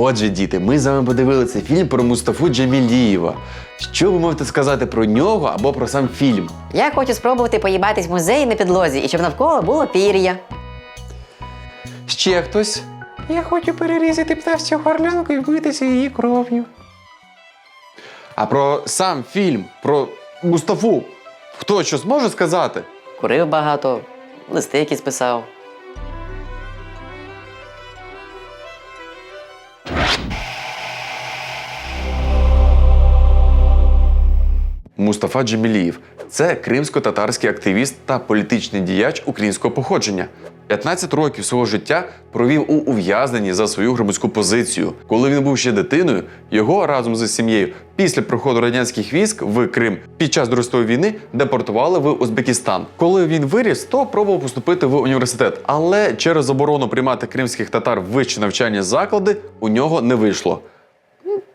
Отже, діти, ми з вами подивилися фільм про Мустафу Джамілієва. Що ви можете сказати про нього або про сам фільм? Я хочу спробувати поїбатись в музеї на підлозі і щоб навколо було пір'я. Ще хтось? Я хочу перерізати пташцю горлянку і вбитися її кров'ю. А про сам фільм, про Мустафу. Хто що зможе сказати? Курив багато, листи якісь писав. Мустафа Джемілієв це кримсько-татарський активіст та політичний діяч українського походження. 15 років свого життя провів у ув'язненні за свою громадську позицію. Коли він був ще дитиною, його разом з сім'єю після приходу радянських військ в Крим під час Другої війни депортували в Узбекистан. Коли він виріс, то пробував поступити в університет, але через заборону приймати кримських татар в вищі навчальні заклади у нього не вийшло.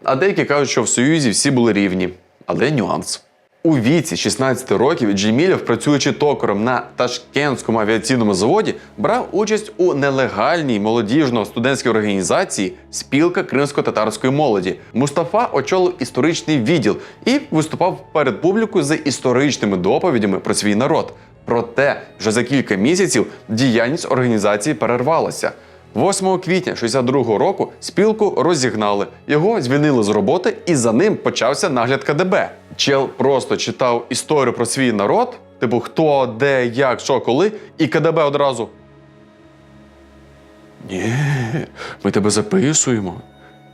А деякі кажуть, що в Союзі всі були рівні. Але нюанс. У віці 16 років Джемілєв, працюючи токарем на Ташкентському авіаційному заводі, брав участь у нелегальній молодіжно-студентській організації Спілка кримсько-татарської молоді. Мустафа очолив історичний відділ і виступав перед публікою з історичними доповідями про свій народ. Проте вже за кілька місяців діяльність організації перервалася. 8 квітня 62-го року спілку розігнали, його звільнили з роботи, і за ним почався нагляд КДБ. Чел просто читав історію про свій народ, типу хто, де, як, що, коли, і КДБ одразу. Ні, ми тебе записуємо.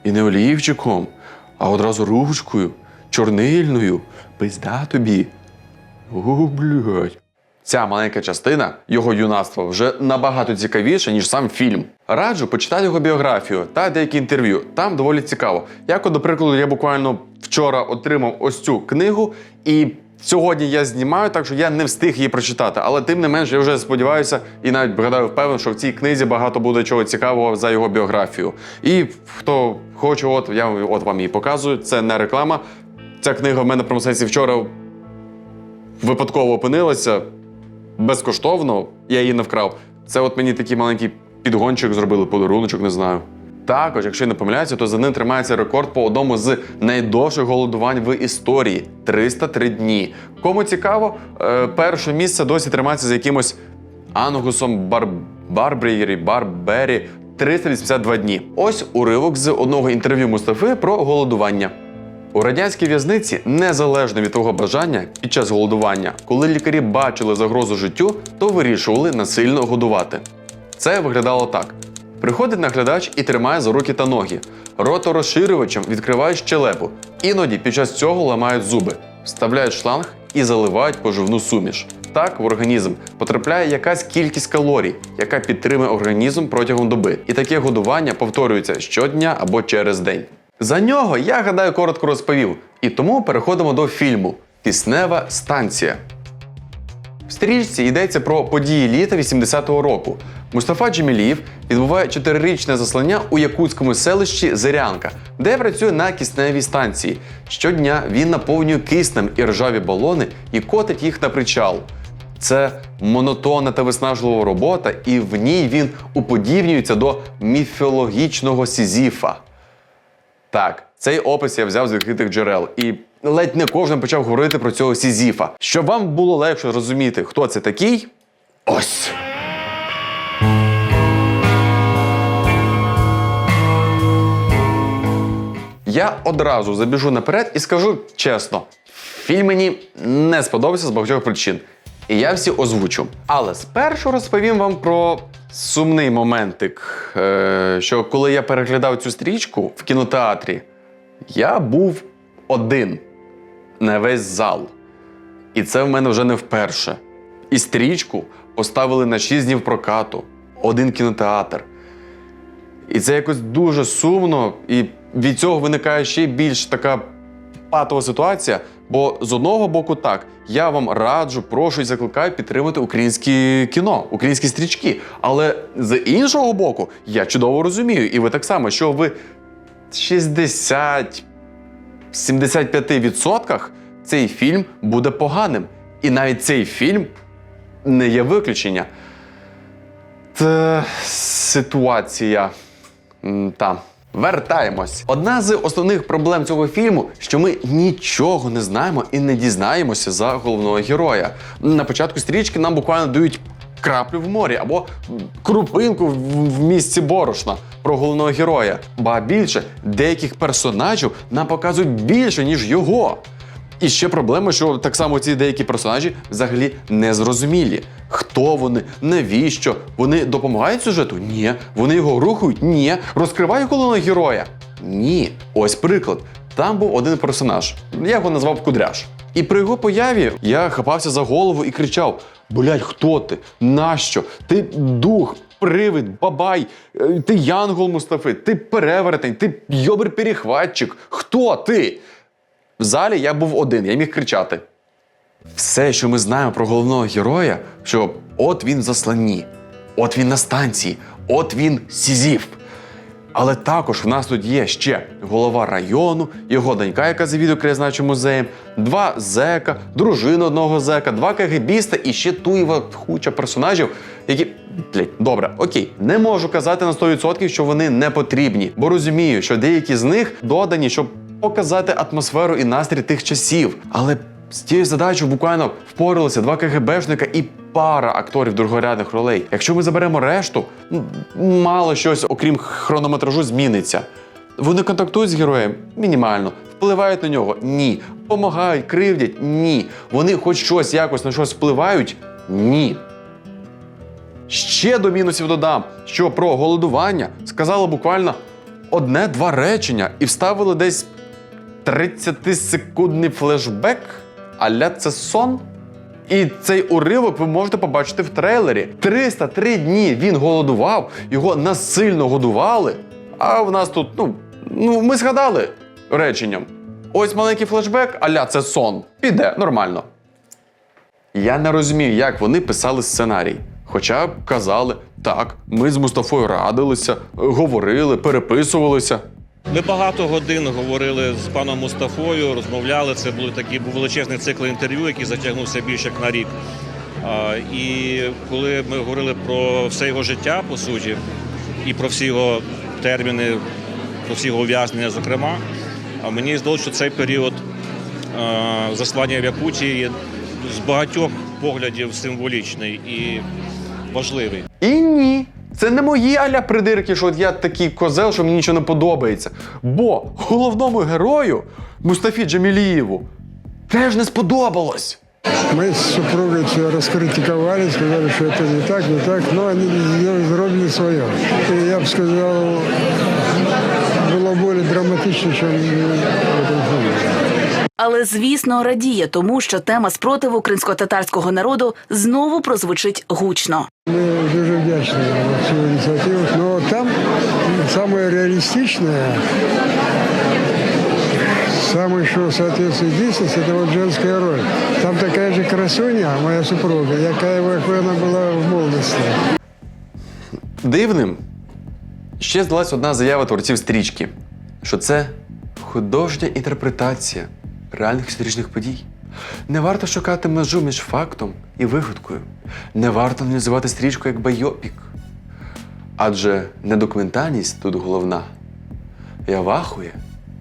І не олівчиком, а одразу ручкою, чорнильною. Пизда тобі. О, блядь. Ця маленька частина його юнацтва вже набагато цікавіша, ніж сам фільм. Раджу почитати його біографію та деякі інтерв'ю. Там доволі цікаво. Як, от, до прикладу, я буквально вчора отримав ось цю книгу, і сьогодні я знімаю, так що я не встиг її прочитати. Але тим не менш, я вже сподіваюся і навіть гадаю впевнений, що в цій книзі багато буде чого цікавого за його біографію. І хто хоче, от я от вам її показую. Це не реклама. Ця книга в мене про сенсі вчора випадково опинилася безкоштовно, я її не вкрав. Це от мені такий маленький підгончик зробили, подаруночок, не знаю. Також, якщо я не помиляюся, то за ним тримається рекорд по одному з найдовших голодувань в історії 303 дні. Кому цікаво, е, перше місце досі тримається за якимось Ангусом Бар... Барбрієрі, Барбері 382 дні. Ось уривок з одного інтерв'ю Мустафи про голодування. У радянській в'язниці, незалежно від того бажання, під час голодування, коли лікарі бачили загрозу життю, то вирішували насильно годувати. Це виглядало так: приходить наглядач і тримає за руки та ноги. Роторозширювачем відкривають щелепу. Іноді під час цього ламають зуби, вставляють шланг і заливають поживну суміш. Так в організм потрапляє якась кількість калорій, яка підтримує організм протягом доби. І таке годування повторюється щодня або через день. За нього я гадаю коротко розповів. І тому переходимо до фільму Киснева станція. В стрічці йдеться про події літа 80-го року. Мустафа Джеміліїв відбуває чотирирічне заслання у якутському селищі Зирянка, де працює на кисневій станції. Щодня він наповнює киснем і ржаві балони і котить їх на причал. Це монотонна та виснажлива робота, і в ній він уподібнюється до міфологічного Сізіфа. Так, цей опис я взяв з відкритих джерел, і ледь не кожен почав говорити про цього Сізіфа. Щоб вам було легше зрозуміти, хто це такий. Ось. Я одразу забіжу наперед і скажу чесно: фільм мені не сподобався з багатьох причин. І я всі озвучу. Але спершу розповім вам про сумний моментик. Е, що коли я переглядав цю стрічку в кінотеатрі, я був один на весь зал. І це в мене вже не вперше. І стрічку поставили на 6 днів прокату, один кінотеатр. І це якось дуже сумно, і від цього виникає ще більш така патова ситуація. Бо з одного боку, так, я вам раджу, прошу і закликаю підтримати українське кіно, українські стрічки. Але з іншого боку, я чудово розумію, і ви так само, що в 60-75% цей фільм буде поганим. І навіть цей фільм не є виключення. Та ситуація. Та. Вертаємось. Одна з основних проблем цього фільму, що ми нічого не знаємо і не дізнаємося за головного героя. На початку стрічки нам буквально дають краплю в морі або крупинку в, місці борошна про головного героя. Ба більше деяких персонажів нам показують більше, ніж його. І ще проблема, що так само ці деякі персонажі взагалі не зрозумілі. Хто вони, навіщо? Вони допомагають сюжету? Ні. Вони його рухають? Ні. Розкривають головного героя? Ні. Ось приклад. Там був один персонаж. Я його назвав Кудряш. І при його появі я хапався за голову і кричав: Блядь, хто ти? Нащо? Ти дух, привид, бабай, е, ти янгол Мустафи, ти перевертень, ти йобер-перехватчик. Хто ти? В залі я був один, я міг кричати. Все, що ми знаємо про головного героя, що от він в засланні, от він на станції, от він сізів. Але також в нас тут є ще голова району, його донька, яка завідує краєзнавчим музеєм, два зека, дружина одного зека, два кагебіста і ще туєва куча персонажів, які. Блять, добре, окей, не можу казати на 100%, що вони не потрібні, бо розумію, що деякі з них додані, щоб показати атмосферу і настрій тих часів. Але з тією задачею буквально впоралися два КГБшника і пара акторів другорядних ролей. Якщо ми заберемо решту, мало щось, окрім хронометражу, зміниться. Вони контактують з героєм мінімально, впливають на нього ні. Помагають, кривдять ні. Вони хоч щось якось на щось впливають ні. Ще до мінусів додам, що про голодування сказали буквально одне-два речення і вставили десь 30-секундний флешбек, аля це сон. І цей уривок ви можете побачити в трейлері. 303 дні він голодував, його насильно годували. А в нас тут, ну, ну ми згадали реченням. Ось маленький флешбек, аля це сон. Піде нормально. Я не розумію, як вони писали сценарій. Хоча казали, так, ми з Мустафою радилися, говорили, переписувалися. Ми багато годин говорили з паном Мустафою, розмовляли. Це були такі був величезний цикл інтерв'ю, який затягнувся більше як на рік. І коли ми говорили про все його життя, по суті, і про всі його терміни, про всі його ув'язнення, зокрема, мені здалося, що цей період заслання в Якутії з багатьох поглядів символічний і важливий. І ні. Це не мої аля придирки, що от я такий козел, що мені нічого не подобається. Бо головному герою Мустафі Джамілієву теж не сподобалось. Мы с супругой все раскритиковали, сказали, что это не так, не так, но они сделали, сделали свое. И я бы сказал, было более драматично, чем в этом фильме. Але звісно радіє тому, що тема спротиву кримсько-татарського народу знову прозвучить гучно. Мы дуже вдячны за всю инициативу. Но там самое реалистичное, самое, что соответствует действительности, это вот женская роль. Там такая же красуня, моя супруга, якая какой она была в молодости. Дивним ще здалась одна заява творців стрічки, що це художня інтерпретація реальних історичних подій. Не варто шукати межу між фактом і вигадкою. Не варто аналізувати стрічку як байопік. Адже недокументальність тут головна. Я вахує.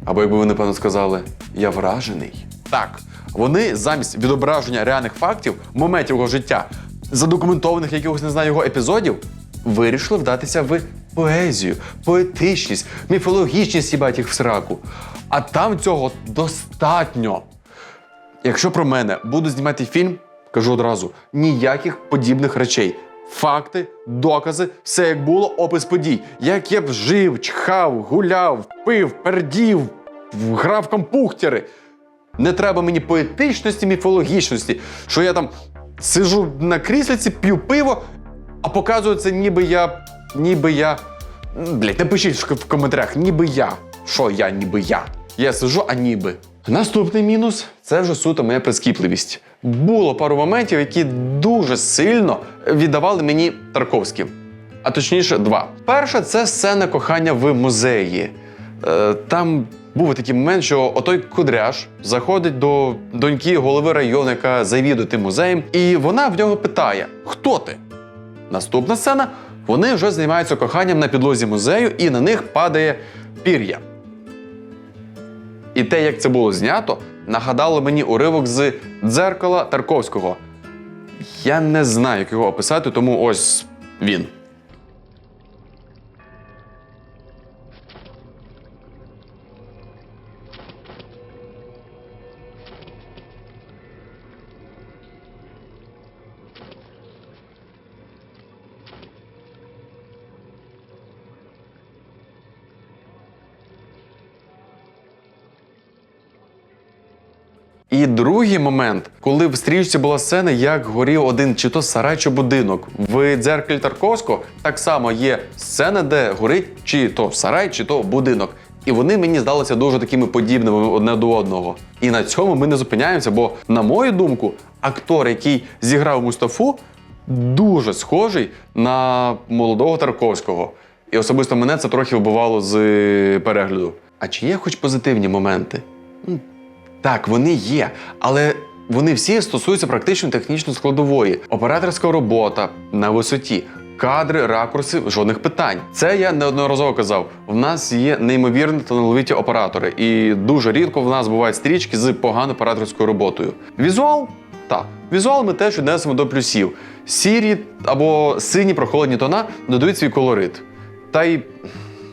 Або, якби ви напевно сказали, я вражений. Так, вони замість відображення реальних фактів, моментів його життя, задокументованих якихось не знаю його епізодів, вирішили вдатися в поезію, поетичність, міфологічність їбать їх в сраку. А там цього достатньо. Якщо про мене буду знімати фільм, кажу одразу: ніяких подібних речей. Факти, докази, все як було, опис подій. Як я б жив, чхав, гуляв, пив, пердів, грав компухтери. Не треба мені поетичності, міфологічності, що я там сижу на кріслиці, п'ю пиво, а показую це ніби я. ніби я. М, Блядь, напишіть в коментарях, ніби я. Що я, ніби я? Я сижу, а ніби. Наступний мінус це вже суто моя прискіпливість. Було пару моментів, які дуже сильно віддавали мені Тарковським. А точніше, два. Перша це сцена кохання в музеї. Е, там був такий момент, що отой кудряш заходить до доньки голови району, яка завідує тим музеєм, і вона в нього питає: Хто ти? Наступна сцена Вони вже займаються коханням на підлозі музею, і на них падає пір'я. І те, як це було знято, нагадало мені уривок з дзеркала Тарковського. Я не знаю, як його описати, тому ось він. І другий момент, коли в стрічці була сцена, як горів один чи то сарай, чи будинок. В дзеркалі Тарковського так само є сцена, де горить чи то сарай, чи то будинок. І вони мені здалися дуже такими подібними одне до одного. І на цьому ми не зупиняємося, бо, на мою думку, актор, який зіграв Мустафу, дуже схожий на молодого Тарковського. І особисто мене це трохи вбивало з перегляду. А чи є хоч позитивні моменти? Так, вони є, але вони всі стосуються практично технічної складової. Операторська робота на висоті, кадри, ракурси, жодних питань. Це я неодноразово казав. В нас є неймовірно талановиті оператори, і дуже рідко в нас бувають стрічки з поганою операторською роботою. Візуал так. Візуал ми теж віднесемо до плюсів. Сірі або сині прохолодні тона додають свій колорит. Та й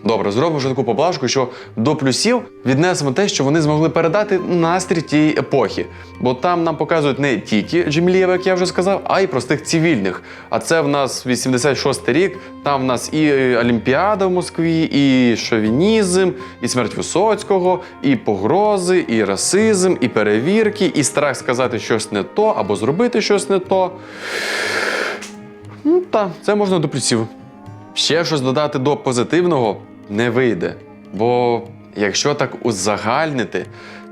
Добре, зробимо вже таку поблажку, що до плюсів віднесемо те, що вони змогли передати настрій тієї епохи. Бо там нам показують не тільки Джемілєва, як я вже сказав, а й простих цивільних. А це в нас 86-й рік, там в нас і Олімпіада в Москві, і шовінізм, і смерть Висоцького, і погрози, і расизм, і перевірки, і страх сказати щось не то або зробити щось не то. Ну, так, це можна до плюсів. Ще щось додати до позитивного не вийде. Бо якщо так узагальнити,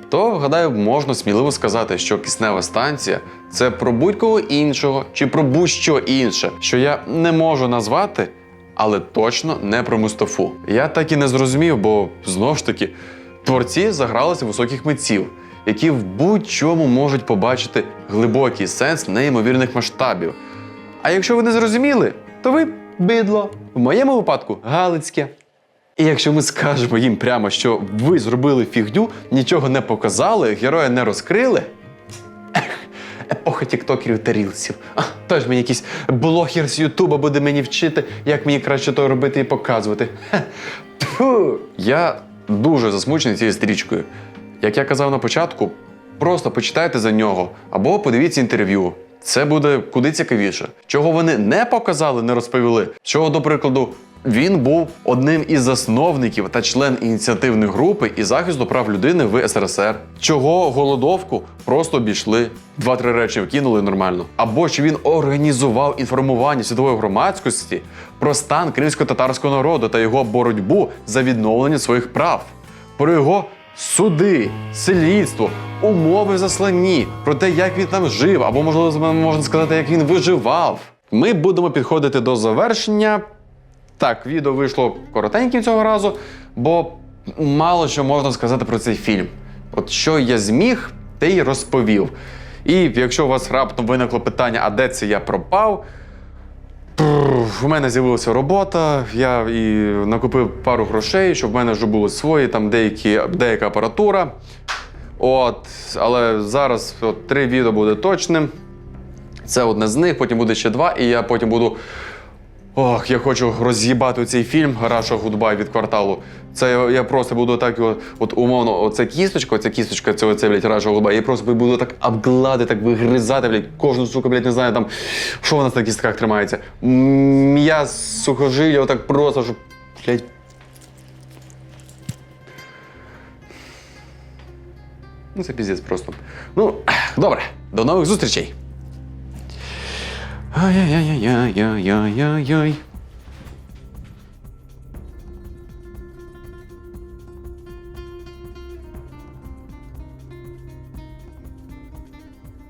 то гадаю, можна сміливо сказати, що киснева станція це про будь-кого іншого чи про будь-що інше, що я не можу назвати, але точно не про Мустафу. Я так і не зрозумів, бо знову ж таки творці загралися високих митців, які в будь-чому можуть побачити глибокий сенс неймовірних масштабів. А якщо ви не зрозуміли, то ви бидло. В моєму випадку Галицьке. І якщо ми скажемо їм прямо, що ви зробили фігню, нічого не показали, героя не розкрили. Епоха тіктокерів та рілсів. А, тож мені якийсь блогер з Ютуба буде мені вчити, як мені краще то робити і показувати. Тьфу. Я дуже засмучений цією стрічкою. Як я казав на початку, просто почитайте за нього або подивіться інтерв'ю. Це буде куди цікавіше. Чого вони не показали, не розповіли. Чого, до прикладу, він був одним із засновників та член ініціативної групи і захисту прав людини в СРСР. Чого голодовку просто обійшли, два-три речі вкинули нормально. Або що він організував інформування світової громадськості про стан кримсько-татарського народу та його боротьбу за відновлення своїх прав, про його суди, слідство, умови засланні, про те, як він там жив, або можливо можна сказати, як він виживав. Ми будемо підходити до завершення. Так, відео вийшло коротеньким цього разу, бо мало що можна сказати про цей фільм. От що я зміг, те й розповів. І якщо у вас раптом виникло питання, а де це я пропав? У мене з'явилася робота, я і накупив пару грошей, щоб в мене вже були свої, там деякі, деяка апаратура. От, але зараз от, три відео буде точним. Це одне з них, потім буде ще два, і я потім буду. Ох, я хочу роз'їбати цей фільм Раша Гудбай від кварталу. Це я, просто буду так його, от умовно, оце кісточка, оця кісточка, це оце, блядь, Раша Гудбай. Я просто буду так обглади, так вигризати, блядь, кожну сука, блядь, не знаю там, що в нас на кістках тримається. М'яз, сухожилля, отак просто, щоб, блядь. Ну, це піздець просто. Ну, добре, до нових зустрічей. Ай-яй-яй-яй-яй-яй-яй.